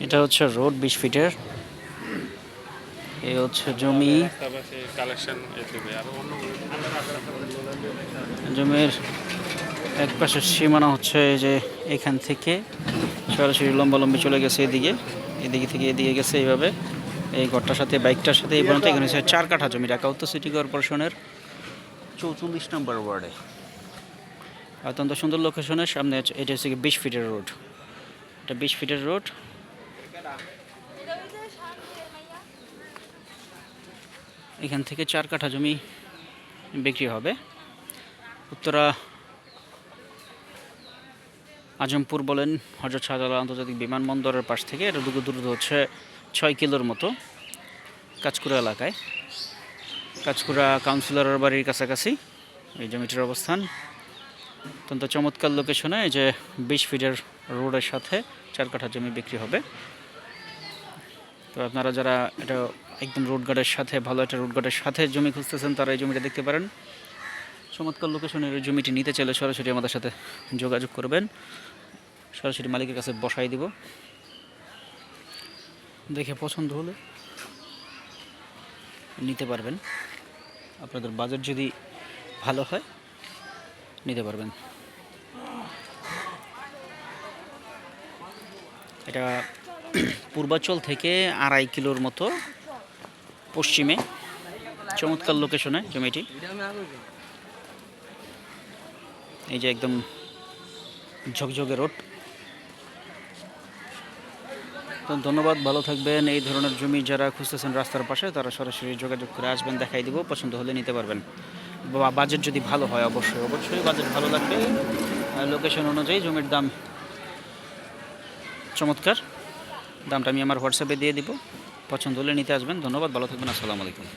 এটা হচ্ছে রোড বিশ ফিটের। এই হচ্ছে জমি। জমির এক পাশের সীমানা হচ্ছে এই যে এখান থেকে। সরাসরি লম্বালম্বি চলে গেছে এদিকে। এদিকে থেকে এদিকে গেছে এইভাবে। এই ঘরটার সাথে বাইকটার সাথে এই পর্যন্ত এখানে হচ্ছে চার কাঠা জমি ঢাকা উত্তর সিটি কর্পোরেশনের চৌচল্লিশ নম্বর ওয়ার্ডে। অত্যন্ত সুন্দর লোকেশনের সামনে হচ্ছে- এটা হচ্ছে বিশ ফিটের রোড। এটা বিশ ফিটের রোড। এখান থেকে চার কাঠা জমি বিক্রি হবে। উত্তরা আজমপুর বলেন, হজরত শাহজালাল আন্তর্জাতিক বিমানবন্দরের পাশ থেকে। এটা দুটো দূরত্ব হচ্ছে ছয় কিলোর মতো কাজকুড়া এলাকায়। কাজকুড়া কাউন্সিলরের বাড়ির কাছাকাছি এই জমিটির অবস্থান। অত্যন্ত চমৎকার লোকেশনে যে বিশ ফিটের রোডের সাথে চার কাঠা জমি বিক্রি হবে। তো আপনারা যারা এটা একদম রোড গার্ডের সাথে, ভালো একটা রোড গার্ডের সাথে জমি খুঁজতেছেন, তারা এই জমিটা দেখতে পারেন। চমৎকার লোকেশনের এই জমিটি নিতে চাইলে সরাসরি আমাদের সাথে যোগাযোগ করবেন। সরাসরি মালিকের কাছে বসাই দিব। দেখে পছন্দ হলে নিতে পারবেন। আপনাদের বাজেট যদি ভালো হয়, নিতে পারবেন। এটা পূর্বাচল থেকে আড়াই কিলোর মতো পশ্চিমে। চমৎকার লোকেশনে জমিটি। এই যে একদম ঝকঝকে রোড। তো ধন্যবাদ, ভালো থাকবেন। এই ধরনের জমি যারা খুঁজতেছেন রাস্তার পাশে, তারা সরাসরি যোগাযোগ করে আসবেন, দেখাই দিব, পছন্দ হলে নিতে পারবেন। বা বাজেট যদি ভালো হয়, অবশ্যই অবশ্যই বাজেট ভালো লাগবে। লোকেশন অনুযায়ী জমির দাম চমৎকার। দামটা আমি আমার হোয়াটসঅ্যাপে দিয়ে দিব। পছন্দ হলে নিতে আসবেন। ধন্যবাদ, ভালো থাকবেন, আসসালামু আলাইকুম।